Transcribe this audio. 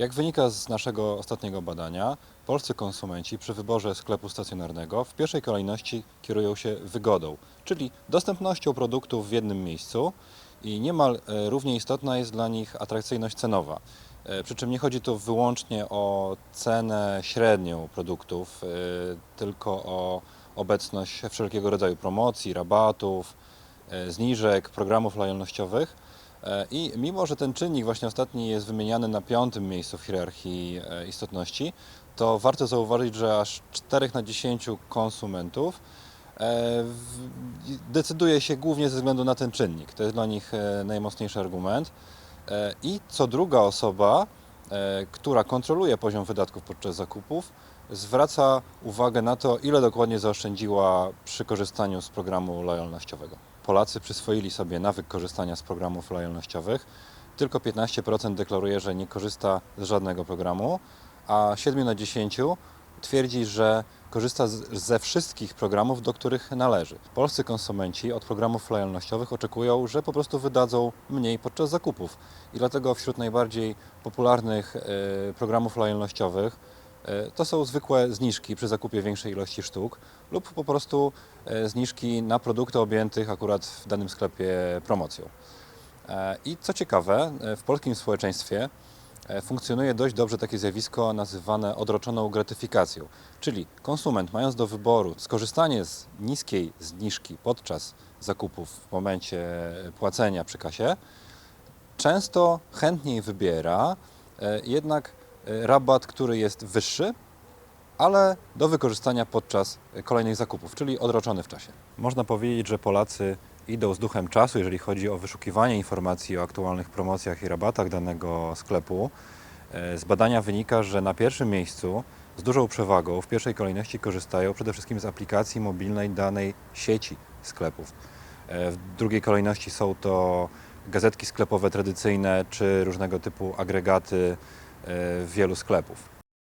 Jak wynika z naszego ostatniego badania, polscy konsumenci przy wyborze sklepu stacjonarnego w pierwszej kolejności kierują się wygodą, czyli dostępnością produktów w jednym miejscu i niemal e, równie istotna jest dla nich atrakcyjność cenowa. E, Przy czym nie chodzi tu wyłącznie o cenę średnią produktów, e, tylko o obecność wszelkiego rodzaju promocji, rabatów, zniżek, programów lojalnościowych. E, I mimo, że ten czynnik właśnie ostatni jest wymieniany na piątym miejscu w hierarchii e, istotności, to warto zauważyć, że aż 4 na 10 konsumentów e, decyduje się głównie ze względu na ten czynnik. To jest dla nich najmocniejszy argument. I co druga osoba, która kontroluje poziom wydatków podczas zakupów, zwraca uwagę na to, ile dokładnie zaoszczędziła przy korzystaniu z programu lojalnościowego. Polacy przyswoili sobie nawyk korzystania z programów lojalnościowych. Tylko 15% deklaruje, że nie korzysta z żadnego programu, a 7 na 10 twierdzi, że korzysta z, ze wszystkich programów, do których należy. Polscy konsumenci od programów lojalnościowych oczekują, że po prostu wydadzą mniej podczas zakupów. I dlatego wśród najbardziej popularnych e, programów lojalnościowych to są zwykłe zniżki przy zakupie większej ilości sztuk lub po prostu e, zniżki na produkty objętych akurat w danym sklepie promocją. E, I co ciekawe, e, w polskim społeczeństwie e, funkcjonuje dość dobrze takie zjawisko nazywane odroczoną gratyfikacją. Czyli konsument, mając do wyboru skorzystanie z niskiej zniżki podczas zakupów w momencie płacenia przy kasie, często chętniej wybiera e, jednak e, rabat, który jest wyższy, ale do wykorzystania podczas kolejnych zakupów, czyli odroczony w czasie. Można powiedzieć, że Polacy idą z duchem czasu, jeżeli chodzi o wyszukiwanie informacji o aktualnych promocjach i rabatach danego sklepu. E, Z badania wynika, że na pierwszym miejscu z dużą przewagą w pierwszej kolejności korzystają przede wszystkim z aplikacji mobilnej danej sieci sklepów. E, W drugiej kolejności są to gazetki sklepowe tradycyjne czy różnego typu agregaty wielu sklepów.